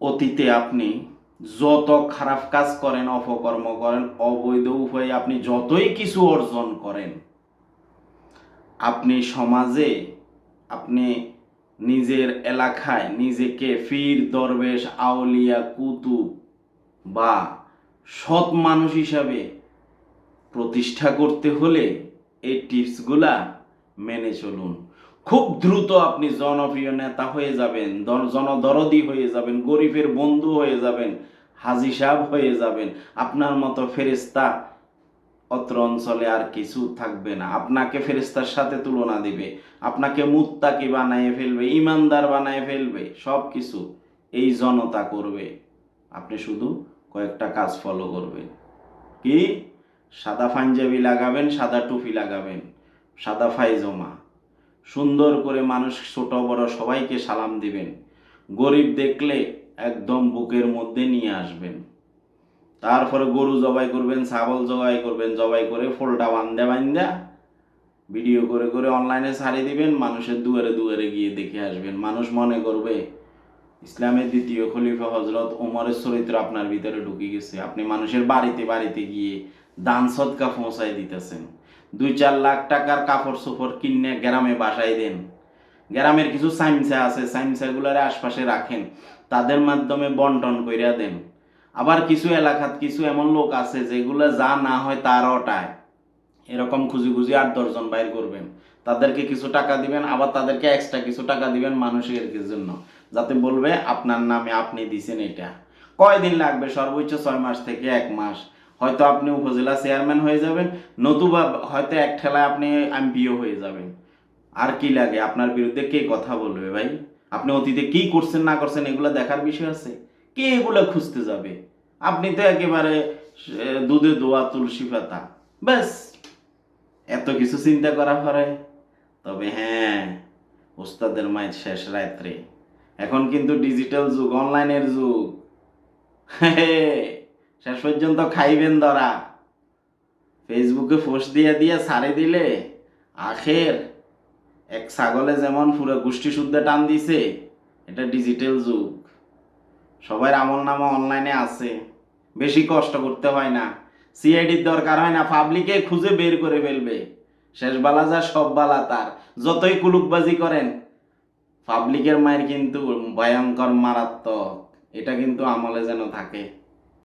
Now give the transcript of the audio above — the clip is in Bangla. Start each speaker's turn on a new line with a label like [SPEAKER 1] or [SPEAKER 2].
[SPEAKER 1] অতীতে আপনি যত খারাপ কাজ করেন, অপকর্ম করেন, অবৈধ উপায়ে আপনি যতই কিছু অর্জন করেন, আপনি সমাজে, আপনি নিজের এলাকায় নিজেকে ফির, দরবেশ, আউলিয়া, কুতুব বা সৎ মানুষ হিসাবে প্রতিষ্ঠা করতে হলে এই টিপসগুলা মেনে চলুন। খুব দ্রুত আপনি জনপ্রিয় নেতা হয়ে যাবেন, জন- জনদরদি হয়ে যাবেন, গরিবের বন্ধু হয়ে যাবেন, হাজি সাহেব হয়ে যাবেন, আপনার মতো ফেরেস্তা অত্র অঞ্চলে আর কিছু থাকবে না। আপনাকে ফেরেস্তার সাথে তুলনা দিবে, আপনাকে মুত্তাকি বানায় ফেলবে, ইমানদার বানায় ফেলবে সব কিছু এই জনতা করবে। আপনি শুধু কয়েকটা কাজ ফলো করবেন। কি? সাদা পাঞ্জাবি লাগাবেন, সাদা টুপি লাগাবেন, সাদা ফাইজমা সুন্দর করে মানুষ ছোট, বড় সবাইকে সালাম দিবেন। গরিব দেখলে একদম বুকের মধ্যে নিয়ে আসবেন। তারপরে গরু জবাই করবেন, ছাগল জবাই করবেন, জবাই করে ফোলটা বান্ধে বান্ধা ভিডিও করে করে অনলাইনে ছাড়ি দিবেন, মানুষের দুয়ারে দুয়ারে গিয়ে দেখে আসবেন। মানুষ মনে করবে, ইসলামের দ্বিতীয় খলিফা হজরত ওমরের চরিত্র আপনার ভিতরে ঢুকে গেছে। আপনি মানুষের বাড়িতে বাড়িতে গিয়ে দান সৎকা পৌঁছাই দিতেছেন। দুই চার লাখ টাকার কাপড় চোপড় কিনে গ্রামে বাসায় দেন। গ্রামের কিছু সাইমসা আছে সাইমসাগুলার আশপাশে রাখেন। তাদের মাধ্যমে বন্টন কইরা দেন। আবার কিছু এলাকাত কিছু এমন লোক আছে যেগুলো যা না হয় তার ওটায় এরকম খুঁজি খুঁজি আট দশজন বাইর করবেন। তাদেরকে কিছু টাকা দিবেন, আবার তাদেরকে এক্সট্রা কিছু টাকা দিবেন মানুষের জন্য। যাতে বলবে, আপনার নামে আপনি দিছেন এটা। কয়দিন লাগবে? সর্বোচ্চ ছয় মাস থেকে এক মাস। হয়তো আপনি উপজেলা চেয়ারম্যান হয়ে যাবেন নতুবা হয়তো এক ঠেলায় আপনি এমপিও হয়ে যাবেন। আর কি লাগে? আপনার বিরুদ্ধে কে কথা বলবে ভাই? আপনি অতীতে কি করছেন না করছেন এগুলো দেখার বিষয় আছে? কে এগুলো খুঁজতে যাবে? আপনি তো একেবারে দুধে দোয়া তুলসী পাতা। ব্যাস এত কিছু চিন্তা করা পরে। তবে হ্যাঁ ওস্তাদের মায়ের শেষ রাত্রে। এখন কিন্তু ডিজিটাল যুগ অনলাইনের যুগ। হে, শেষ পর্যন্ত খাইবেন ধরা। ফেসবুকে পোস্ট দিয়ে দিয়ে ছাড়ে দিলে আখের এক ছাগলে যেমন পুরো গোষ্ঠী শুদ্ধ টান দিছে, এটা ডিজিটাল যুগ। সবার আমল নামা অনলাইনে আছে। বেশি কষ্ট করতে হয় না। সিআইডির দরকার হয় না পাবলিকে খুঁজে বের করে ফেলবে। শেষ বালা যা, সব বালা তার। যতই কুলুকবাজি করেন পাবলিকের মায়ের কিন্তু ভয়ঙ্কর মারাত্মক। এটা কিন্তু আমলে যেন থাকে।